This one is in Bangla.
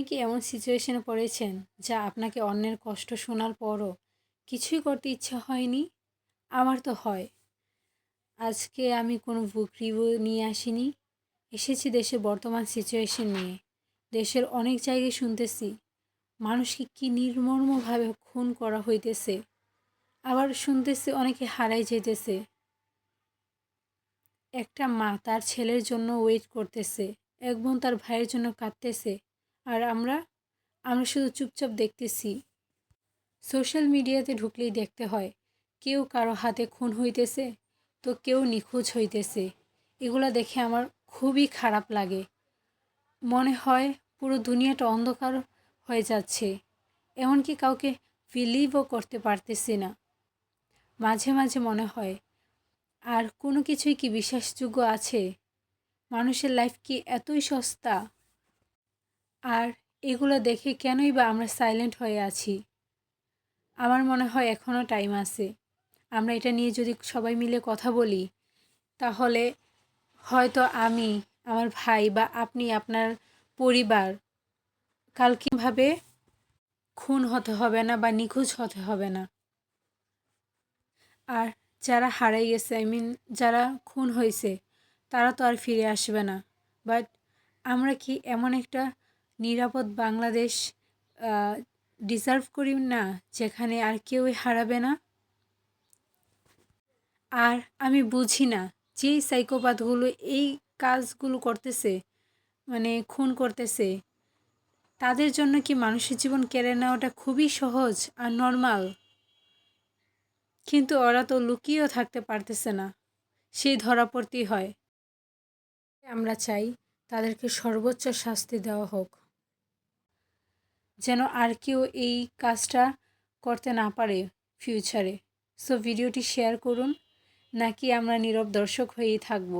আপনি কি এমন সিচুয়েশনে পড়েছেন যা আপনাকে অন্যের কষ্ট শোনার পরও কিছুই করতে ইচ্ছা হয়নি? আমার তো হয়। আজকে আমি কোনো বুক রিভিউ নিয়ে আসিনি। এসেছি দেশের বর্তমান সিচুয়েশন নিয়ে। দেশের অনেক জায়গায় শুনতেছি, মানুষকে কি নির্মর্মভাবে খুন করা হইতেছে। আবার শুনতেছি অনেকে হারাই যেতেছে একটা মা তার ছেলের জন্য ওয়েট করতেছে। এক বোন তার ভাইয়ের জন্য কাঁদতেছে। আর আমরা আমরা শুধু চুপচাপ দেখতেছি। সোশ্যাল মিডিয়াতে ঢুকলেই দেখতে হয়, কেউ কারও হাতে খুন হইতেছে, তো কেউ নিখোঁজ হইতেছে। এগুলো দেখে আমার খুবই খারাপ লাগে। মনে হয় পুরো দুনিয়াটা অন্ধকার হয়ে যাচ্ছে। এমনকি কাউকে বিলিভও করতে পারতেছি না। মাঝে মাঝে মনে হয়, আর কোনো কিছুই কি বিশ্বাসযোগ্য আছে? মানুষের লাইফ কি এতই সস্তা? আর এগুলো দেখে কেনই বা আমরা সাইলেন্ট হয়ে আছি? আমার মনে হয় এখনও টাইম আছে। আমরা এটা নিয়ে যদি সবাই মিলে কথা বলি, তাহলে হয়তো আমি, আমার ভাই বা আপনি, আপনার পরিবার কালকিভাবে খুন হতে হবে না বা নিখোঁজ হতে হবে না। আর যারা হারাই গেছে আই মিন যারা খুন হয়েছে, তারা তো আর ফিরে আসবে না। বাট আমরা কি এমন একটা নিরাপদ বাংলাদেশ ডিজার্ভ করি না, যেখানে আর কেউই হারাবে না। আর আমি বুঝি না যেই সাইকোপাথগুলো এই কাজগুলো করতেছে মানে খুন করতেছে, তাদের জন্য কি মানুষের জীবন কেড়ে নেওয়াটা খুবই সহজ আর নর্মাল কিন্তু ওরা তো লুকিয়েও থাকতে পারতেছে না, সেই ধরা পড়তেই হয়। আমরা চাই তাদেরকে সর্বোচ্চ শাস্তি দেওয়া হোক। যেন আর কেউ এই কাজটা করতে না পারে ফিউচারে সো ভিডিওটি শেয়ার করুন, নাকি আমরা নীরব দর্শক হয়েই থাকব।